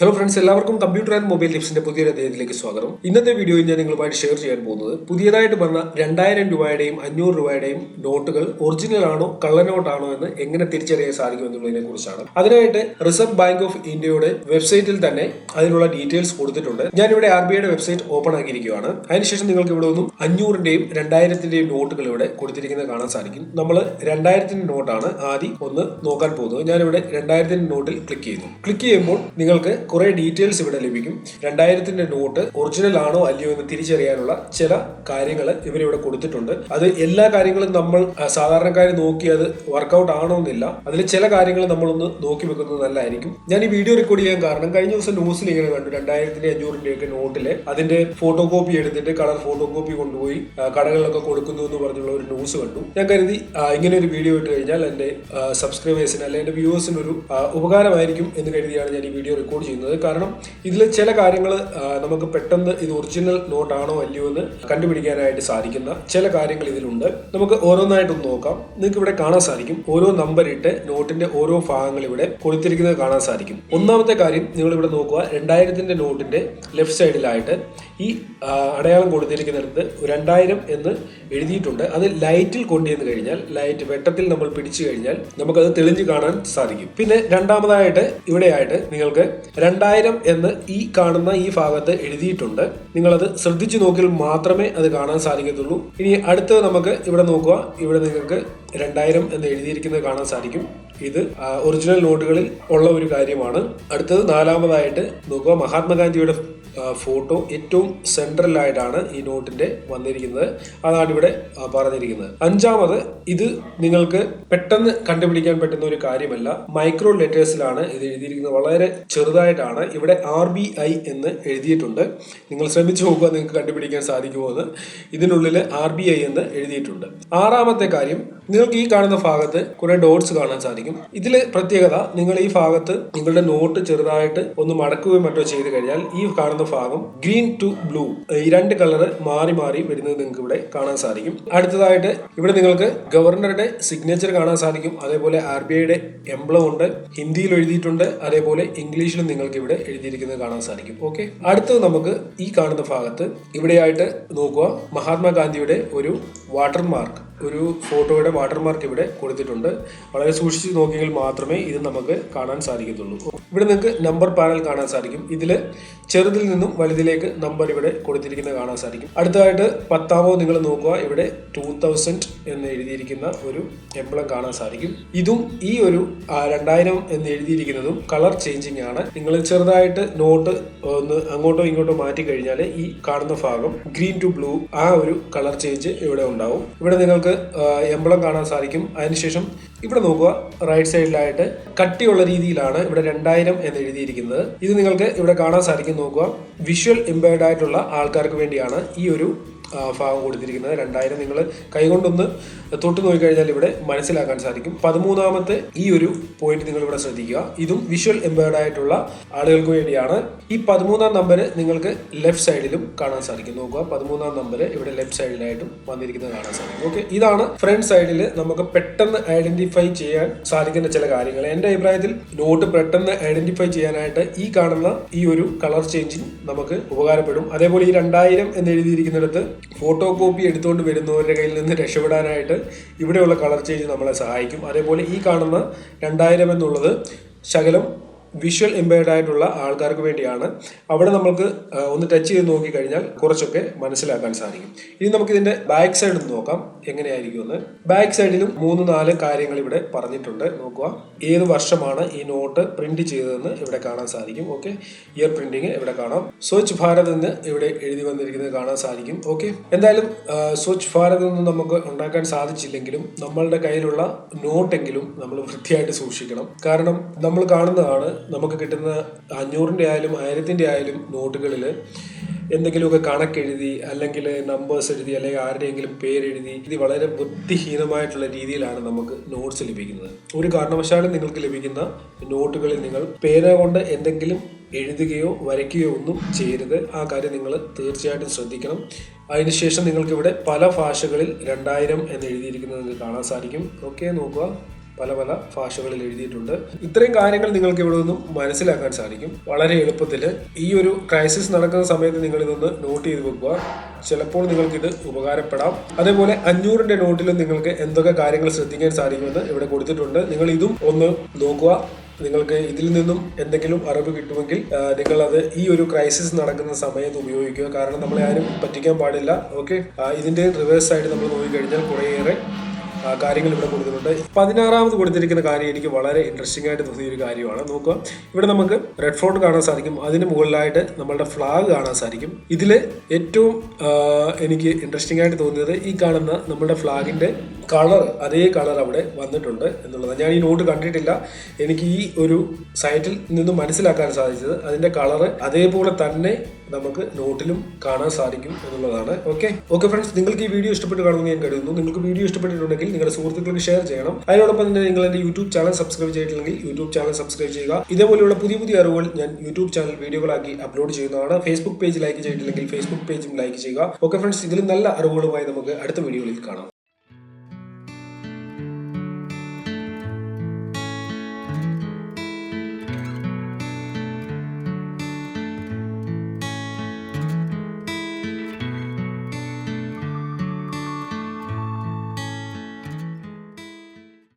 Hello friends എല്ലാവർക്കും computer and mobile ടിപ്സിന്റെ പുതിയൊരു അധ്യായത്തിലേക്ക് സ്വാഗതം. ഇന്നത്തെ വീഡിയോയിൽ ഞാൻ നിങ്ങളുമായിട്ട് ഷെയർ ചെയ്യാൻ പോകുന്നത് പുതിയതായിട്ട് വന്ന രണ്ടായിരം രൂപയുടെയും അഞ്ഞൂറ് രൂപയുടെയും നോട്ടുകൾ ഒറിജിനൽ ആണോ കള്ള നോട്ടാണോ എന്ന് എങ്ങനെ തിരിച്ചറിയാൻ സാധിക്കും എന്നുള്ളതിനെ കുറിച്ചാണ്. അതിനായിട്ട് റിസർവ് ബാങ്ക് ഓഫ് ഇന്ത്യയുടെ വെബ്സൈറ്റിൽ തന്നെ അതിനുള്ള ഡീറ്റെയിൽസ് കൊടുത്തിട്ടുണ്ട്. ഞാനിവിടെ ആർ ബി ഐയുടെ വെബ്സൈറ്റ് ഓപ്പൺ ആക്കിയിരിക്കുകയാണ്. അതിനുശേഷം നിങ്ങൾക്ക് ഇവിടെ ഒന്നും അഞ്ഞൂറിന്റെയും രണ്ടായിരത്തിന്റെയും നോട്ടുകൾ ഇവിടെ കൊടുത്തിരിക്കുന്നത് കാണാൻ സാധിക്കും. നമ്മൾ രണ്ടായിരത്തിന്റെ നോട്ടാണ് ആദ്യം ഒന്ന് നോക്കാൻ പോകുന്നത്. ഞാനിവിടെ രണ്ടായിരത്തിന്റെ നോട്ടിൽ ക്ലിക്ക് ചെയ്യുന്നു. ക്ലിക്ക് ചെയ്യുമ്പോൾ നിങ്ങൾക്ക് കുറെ ഡീറ്റെയിൽസ് ഇവിടെ ലഭിക്കും. രണ്ടായിരത്തിന്റെ നോട്ട് ഒറിജിനൽ ആണോ അല്ലയോ എന്ന് തിരിച്ചറിയാനുള്ള ചില കാര്യങ്ങൾ ഇവരിവിടെ കൊടുത്തിട്ടുണ്ട്. അത് എല്ലാ കാര്യങ്ങളും നമ്മൾ സാധാരണക്കാർ നോക്കി അത് വർക്കൗട്ട് ആണോ എന്നില്ല അതിൽ ചില കാര്യങ്ങൾ നമ്മളൊന്ന് നോക്കി വെക്കുന്നത് നല്ലതായിരിക്കും. ഞാൻ ഈ വീഡിയോ റെക്കോർഡ് ചെയ്യാൻ കാരണം കഴിഞ്ഞ ദിവസം ന്യൂസിൽ ഇങ്ങനെ കണ്ടു രണ്ടായിരത്തിന്റെ അഞ്ഞൂറിന്റെ ഒക്കെ നോട്ടിൽ അതിന്റെ ഫോട്ടോ കോപ്പി എടുത്തിട്ട് കളർ ഫോട്ടോ കോപ്പി കൊണ്ടുപോയി കടകളിലൊക്കെ കൊടുക്കുന്നു എന്ന് പറഞ്ഞുള്ള ഒരു ന്യൂസ് കണ്ടു. ഞാൻ കരുതി ഇങ്ങനെ ഒരു വീഡിയോ ഇട്ട് കഴിഞ്ഞാൽ എന്റെ സബ്സ്ക്രൈബേഴ്സിന് അല്ലെങ്കിൽ എന്റെ വ്യൂവേഴ്സിന് ഒരു ഉപകാരമായിരിക്കും എന്ന് കരുതിയാണ് ഞാൻ ഈ വീഡിയോ റെക്കോർഡ് ചെയ്യുന്നത്. കാരണം ഇതിൽ ചില കാര്യങ്ങൾ നമുക്ക് പെട്ടെന്ന് ഇത് ഒറിജിനൽ നോട്ട് ആണോ അല്ലയോ എന്ന് കണ്ടുപിടിക്കാനായിട്ട് സാധിക്കുന്ന ചില കാര്യങ്ങൾ ഇതിലുണ്ട്. നമുക്ക് ഓരോന്നായിട്ടൊന്ന് നോക്കാം. നിങ്ങൾക്ക് ഇവിടെ കാണാൻ സാധിക്കും. ഓരോ നമ്പർ ഇട്ട് നോട്ടിന്റെ ഓരോ ഭാഗങ്ങൾ ഇവിടെ കൊടുത്തിരിക്കുന്നത് കാണാൻ സാധിക്കും. ഒന്നാമത്തെ കാര്യം നിങ്ങൾ ഇവിടെ നോക്കുക. രണ്ടായിരത്തിന്റെ നോട്ടിന്റെ ലെഫ്റ്റ് സൈഡിലായിട്ട് ഈ അടയാളം കൊടുത്തിരിക്കുന്നിടത്ത് രണ്ടായിരം എന്ന് എഴുതിയിട്ടുണ്ട്. അത് ലൈറ്റിൽ കൊണ്ടുവന്ന് കഴിഞ്ഞാൽ ലൈറ്റ് വെട്ടത്തിൽ നമ്മൾ പിടിച്ചു കഴിഞ്ഞാൽ നമുക്കത് തെളിഞ്ഞു കാണാൻ സാധിക്കും. പിന്നെ രണ്ടാമതായിട്ട് ഇവിടെയായിട്ട് നിങ്ങൾക്ക് രണ്ടായിരം എന്ന് ഈ കാണുന്ന ഈ ഭാഗത്ത് എഴുതിയിട്ടുണ്ട്. നിങ്ങൾ അത് ശ്രദ്ധിച്ചു നോക്കിയാൽ മാത്രമേ അത് കാണാൻ സാധിക്കത്തുള്ളൂ. ഇനി അടുത്തത് നമുക്ക് ഇവിടെ നോക്കുക. ഇവിടെ നിങ്ങൾക്ക് രണ്ടായിരം എന്ന് എഴുതിയിരിക്കുന്നത് കാണാൻ സാധിക്കും. ഇത് ഒറിജിനൽ നോട്ടുകളിൽ ഉള്ള ഒരു കാര്യമാണ്. അടുത്തത് നാലാമതായിട്ട് നോക്കുക. മഹാത്മാഗാന്ധിയുടെ ഫോട്ടോ ഏറ്റവും സെൻട്രലായിട്ടാണ് ഈ നോട്ടിന്റെ വന്നിരിക്കുന്നത്. അതാണ് ഇവിടെ പറഞ്ഞിരിക്കുന്നത്. അഞ്ചാമത് ഇത് നിങ്ങൾക്ക് പെട്ടെന്ന് കണ്ടുപിടിക്കാൻ പറ്റുന്ന ഒരു കാര്യമല്ല. മൈക്രോ ലെറ്റേഴ്സിലാണ് ഇത് എഴുതിയിരിക്കുന്നത്. വളരെ ചെറുതായിട്ടാണ്. ഇവിടെ ആർ ബി ഐ എന്ന് എഴുതിയിട്ടുണ്ട്. നിങ്ങൾ ശ്രമിച്ചു നോക്കുക നിങ്ങൾക്ക് കണ്ടുപിടിക്കാൻ സാധിക്കുമോ എന്ന്. ഇതിനുള്ളിൽ ആർ ബി ഐ എന്ന് എഴുതിയിട്ടുണ്ട്. ആറാമത്തെ കാര്യം നിങ്ങൾക്ക് ഈ കാണുന്ന ഭാഗത്ത് കുറെ ഡോട്ട്സ് കാണാൻ സാധിക്കും. ഇതിൽ പ്രത്യേകത നിങ്ങൾ ഈ ഭാഗത്ത് നിങ്ങളുടെ നോട്ട് ചെറുതായിട്ട് ഒന്ന് മടക്കുകയോ മറ്റോ ചെയ്ത് കഴിഞ്ഞാൽ ഈ കാണുന്ന ഭാഗം ഗ്രീൻ ടു ബ്ലൂ ഈ രണ്ട് കളർ മാറി മാറി വരുന്നത് നിങ്ങൾക്ക് ഇവിടെ കാണാൻ സാധിക്കും. അടുത്തതായിട്ട് ഇവിടെ നിങ്ങൾക്ക് ഗവർണറുടെ സിഗ്നേച്ചർ കാണാൻ സാധിക്കും. അതേപോലെ ആർ ബി ഐയുടെ എംബ്ലം ഉണ്ട് ഹിന്ദിയിൽ എഴുതിയിട്ടുണ്ട് അതേപോലെ ഇംഗ്ലീഷിലും നിങ്ങൾക്ക് ഇവിടെ എഴുതിയിരിക്കുന്നത് കാണാൻ സാധിക്കും. ഓക്കെ അടുത്തത് നമുക്ക് ഈ കാണുന്ന ഭാഗത്ത് ഇവിടെയായിട്ട് നോക്കുക. മഹാത്മാഗാന്ധിയുടെ ഒരു വാട്ടർമാർക്ക് ഒരു ഫോട്ടോയുടെ വാട്ടർമാർക്ക് ഇവിടെ കൊടുത്തിട്ടുണ്ട്. വളരെ സൂക്ഷിച്ച് നോക്കിയെങ്കിൽ മാത്രമേ ഇത് നമുക്ക് കാണാൻ സാധിക്കത്തുള്ളൂ. ഇവിടെ നിങ്ങൾക്ക് നമ്പർ പാനൽ കാണാൻ സാധിക്കും. ഇതിൽ ചെറുതിൽ നിന്നും വലുതിലേക്ക് നമ്പർ ഇവിടെ കൊടുത്തിരിക്കുന്നത് കാണാൻ സാധിക്കും. അടുത്തതായിട്ട് പത്താമോ നിങ്ങൾ നോക്കുക. ഇവിടെ ടൂ തൗസൻഡ് എന്ന് എഴുതിയിരിക്കുന്ന ഒരു എംബ്ലം കാണാൻ സാധിക്കും. ഇതും ഈ ഒരു രണ്ടായിരം എന്ന് എഴുതിയിരിക്കുന്നതും കളർ ചേഞ്ചിങ് ആണ്. നിങ്ങൾ ചെറുതായിട്ട് നോട്ട് ഒന്ന് അങ്ങോട്ടോ ഇങ്ങോട്ടോ മാറ്റി കഴിഞ്ഞാൽ ഈ കാണുന്ന ഭാഗം ഗ്രീൻ ടു ബ്ലൂ ആ ഒരു കളർ ചേഞ്ച് ഇവിടെ ഉണ്ടാവും. ഇവിടെ നിങ്ങൾക്ക് എംബ്ലം കാണാൻ സാധിക്കും. അതിനുശേഷം ഇവിടെ നോക്കുക റൈറ്റ് സൈഡിലായിട്ട് കട്ടിയുള്ള രീതിയിലാണ് ഇവിടെ രണ്ടായിരം എന്ന് എഴുതിയിരിക്കുന്നത്. ഇത് നിങ്ങൾക്ക് ഇവിടെ കാണാൻ സാധിക്കും നോക്കുക. വിഷ്വൽ ഇമ്പയർഡ് ആയിട്ടുള്ള ആൾക്കാർക്ക് വേണ്ടിയാണ് ഈ ഒരു ഭാഗം കൊടുത്തിരിക്കുന്നത്. രണ്ടായിരം നിങ്ങൾ കൈകൊണ്ടൊന്ന് തൊട്ട് നോക്കിക്കഴിഞ്ഞാൽ ഇവിടെ മനസ്സിലാക്കാൻ സാധിക്കും. പതിമൂന്നാമത്തെ ഈ ഒരു പോയിന്റ് നിങ്ങൾ ഇവിടെ ശ്രദ്ധിക്കുക. ഇതും വിഷ്വൽ എംബേർഡ് ആയിട്ടുള്ള ആളുകൾക്ക് വേണ്ടിയാണ്. ഈ പതിമൂന്നാം നമ്പർ നിങ്ങൾക്ക് ലെഫ്റ്റ് സൈഡിലും കാണാൻ സാധിക്കും. നോക്കുക പതിമൂന്നാം നമ്പർ ഇവിടെ ലെഫ്റ്റ് സൈഡിലായിട്ടും വന്നിരിക്കുന്നത് കാണാൻ സാധിക്കും. ഓക്കെ ഇതാണ് ഫ്രണ്ട് സൈഡിൽ നമുക്ക് പെട്ടെന്ന് ഐഡന്റിഫൈ ചെയ്യാൻ സാധിക്കുന്ന ചില കാര്യങ്ങൾ. എന്റെ അഭിപ്രായത്തിൽ നോട്ട് പെട്ടെന്ന് ഐഡന്റിഫൈ ചെയ്യാനായിട്ട് ഈ കാണുന്ന ഈ ഒരു കളർ ചേഞ്ചിങ് നമുക്ക് ഉപകാരപ്പെടും. അതേപോലെ ഈ രണ്ടായിരം എന്ന് എഴുതിയിരിക്കുന്നിടത്ത് ഫോട്ടോ കോപ്പി എടുത്തുകൊണ്ട് വരുന്നവരുടെ കയ്യിൽ നിന്ന് രക്ഷപ്പെടാനായിട്ട് ഇവിടെയുള്ള കളർ ചേഞ്ച് നമ്മളെ സഹായിക്കും. അതേപോലെ ഈ കാണുന്ന രണ്ടായിരം എന്നുള്ളത് ശകലം വിഷ്വൽ എംപയർഡ് ആയിട്ടുള്ള ആൾക്കാർക്ക് വേണ്ടിയാണ്. അവിടെ നമുക്ക് ഒന്ന് ടച്ച് ചെയ്ത് നോക്കിക്കഴിഞ്ഞാൽ കുറച്ചൊക്കെ മനസ്സിലാക്കാൻ സാധിക്കും. ഇനി നമുക്ക് ഇതിന്റെ ബാക്ക് സൈഡ് ഒന്ന് നോക്കാം. എങ്ങനെയായിരിക്കും എന്ന് ബാക്ക് സൈഡിലും മൂന്ന് നാല് കാര്യങ്ങൾ ഇവിടെ പറഞ്ഞിട്ടുണ്ട്. നോക്കുക. ഏത് വർഷമാണ് ഈ നോട്ട് പ്രിന്റ് ചെയ്തതെന്ന് ഇവിടെ കാണാൻ സാധിക്കും. ഓക്കെ ഇയർ പ്രിന്റിങ് ഇവിടെ കാണാം. സ്വച്ഛ് ഭാരത് എന്ന് ഇവിടെ എഴുതി വന്നിരിക്കുന്നത് കാണാൻ സാധിക്കും. ഓക്കെ എന്തായാലും സ്വച്ഛ് ഭാരത് എന്ന് നമുക്ക് ഉണ്ടാക്കാൻ സാധിച്ചില്ലെങ്കിലും നമ്മളുടെ കയ്യിലുള്ള നോട്ടെങ്കിലും നമ്മൾ വൃത്തിയായിട്ട് സൂക്ഷിക്കണം. കാരണം നമ്മൾ കാണുന്നതാണ് നമുക്ക് കിട്ടുന്ന അഞ്ഞൂറിന്റെ ആയാലും ആയിരത്തിന്റെ ആയാലും നോട്ടുകളിൽ എന്തെങ്കിലുമൊക്കെ കണക്കെഴുതി അല്ലെങ്കിൽ നമ്പേഴ്സ് എഴുതി അല്ലെങ്കിൽ ആരുടെയെങ്കിലും പേരെഴുതി ഇത് വളരെ ബുദ്ധിഹീനമായിട്ടുള്ള രീതിയിലാണ് നമുക്ക് നോട്ട്സ് ലഭിക്കുന്നത്. ഒരു കാരണവശാലും നിങ്ങൾക്ക് ലഭിക്കുന്ന നോട്ടുകളിൽ നിങ്ങൾ പേന കൊണ്ട് എന്തെങ്കിലും എഴുതുകയോ വരയ്ക്കുകയോ ഒന്നും ചെയ്യരുത്. ആ കാര്യം നിങ്ങൾ തീർച്ചയായിട്ടും ശ്രദ്ധിക്കണം. അതിനുശേഷം നിങ്ങൾക്കിവിടെ പല ഭാഷകളിൽ രണ്ടായിരം എന്ന് എഴുതിയിരിക്കുന്നത് നിങ്ങൾക്ക് കാണാൻ സാധിക്കും. ഓക്കെ നോക്കുക. പല പല ഭാഷകളിൽ എഴുതിയിട്ടുണ്ട്. ഇത്രയും കാര്യങ്ങൾ നിങ്ങൾക്ക് ഇവിടെ നിന്നും മനസ്സിലാക്കാൻ സാധിക്കും. വളരെ എളുപ്പത്തിൽ ഈ ഒരു ക്രൈസിസ് നടക്കുന്ന സമയത്ത് നിങ്ങൾ ഇതൊന്ന് നോട്ട് ചെയ്ത് വെക്കുക. ചിലപ്പോൾ നിങ്ങൾക്ക് ഇത് ഉപകാരപ്പെടാം. അതേപോലെ അഞ്ഞൂറിന്റെ നോട്ടിലും നിങ്ങൾക്ക് എന്തൊക്കെ കാര്യങ്ങൾ ശ്രദ്ധിക്കാൻ സാധിക്കുമെന്ന് ഇവിടെ കൊടുത്തിട്ടുണ്ട്. നിങ്ങൾ ഇതും ഒന്ന് നോക്കുക. നിങ്ങൾക്ക് ഇതിൽ നിന്നും എന്തെങ്കിലും അറിവ് കിട്ടുമെങ്കിൽ നിങ്ങളത് ഈ ഒരു ക്രൈസിസ് നടക്കുന്ന സമയത്ത് ഉപയോഗിക്കുക. കാരണം നമ്മളെ ആരും പറ്റിക്കാൻ പാടില്ല. ഓക്കെ ഇതിന്റെ റിവേഴ്സ് ആയിട്ട് നമ്മൾ നോക്കിക്കഴിഞ്ഞാൽ കുറേയേറെ കാര്യങ്ങൾ ഇവിടെ കൊടുത്തിട്ടുണ്ട് പതിനാറാമത് കൊടുത്തിരിക്കുന്ന കാര്യം എനിക്ക് വളരെ ഇൻട്രസ്റ്റിംഗ് ആയിട്ട് തോന്നിയ ഒരു കാര്യമാണ്. നോക്കുക. ഇവിടെ നമുക്ക് റെഡ് ഫോർട്ട് കാണാൻ സാധിക്കും. അതിന് മുകളിലായിട്ട് നമ്മളുടെ ഫ്ലാഗ് കാണാൻ സാധിക്കും. ഇതിൽ ഏറ്റവും എനിക്ക് ഇൻട്രസ്റ്റിംഗ് ആയിട്ട് തോന്നിയത് ഈ കാണുന്ന നമ്മുടെ ഫ്ലാഗിന്റെ കളർ അതേ കളർ അവിടെ വന്നിട്ടുണ്ട് എന്നുള്ളത് ഞാൻ ഈ നോട്ട് കണ്ടിട്ടില്ല. എനിക്ക് ഈ ഒരു സൈറ്റിൽ നിന്നും മനസ്സിലാക്കാൻ സാധിച്ചത്. അതിന്റെ കളർ അതേപോലെ തന്നെ നമുക്ക് നോട്ടിലും കാണാൻ സാധിക്കും എന്നുള്ളതാണ്. ഓക്കെ ഓക്കെ ഫ്രണ്ട്സ് നിങ്ങൾക്ക് ഈ വീഡിയോ ഇഷ്ടപ്പെട്ട് കാണുമെന്ന് ഞാൻ കരുതുന്നു. നിങ്ങൾക്ക് വീഡിയോ ഇഷ്ടപ്പെട്ടിട്ടുണ്ടെങ്കിൽ നിങ്ങളുടെ സുഹൃത്തുക്കൾക്ക് ഷെയർ ചെയ്യണം. അതിനോടൊപ്പം തന്നെ നിങ്ങൾ എന്റെ യൂട്യൂബ് ചാനൽ സബ്സ്ക്രൈബ് ചെയ്തിട്ടില്ലെങ്കിൽ യൂട്യൂബ് ചാനൽ സബ്സ്ക്രൈബ് ചെയ്യുക. ഇതേപോലെയുള്ള പുതിയ പുതിയ അറിവുകൾ ഞാൻ യൂട്യൂബ് ചാനൽ വീഡിയോകളാക്കി അപ്ലോഡ് ചെയ്യുന്നതാണ്. ഫേസ്ബുക്ക് പേജ് ലൈക്ക് ചെയ്തിട്ടില്ലെങ്കിൽ ഫേസ്ബുക്ക് പേജും ലൈക്ക് ചെയ്യുക. ഓക്കെ ഫ്രണ്ട്സ് ഇതിലും നല്ല അറിവുകളുമായി നമുക്ക് അടുത്ത വീഡിയോയിൽ കാണാം.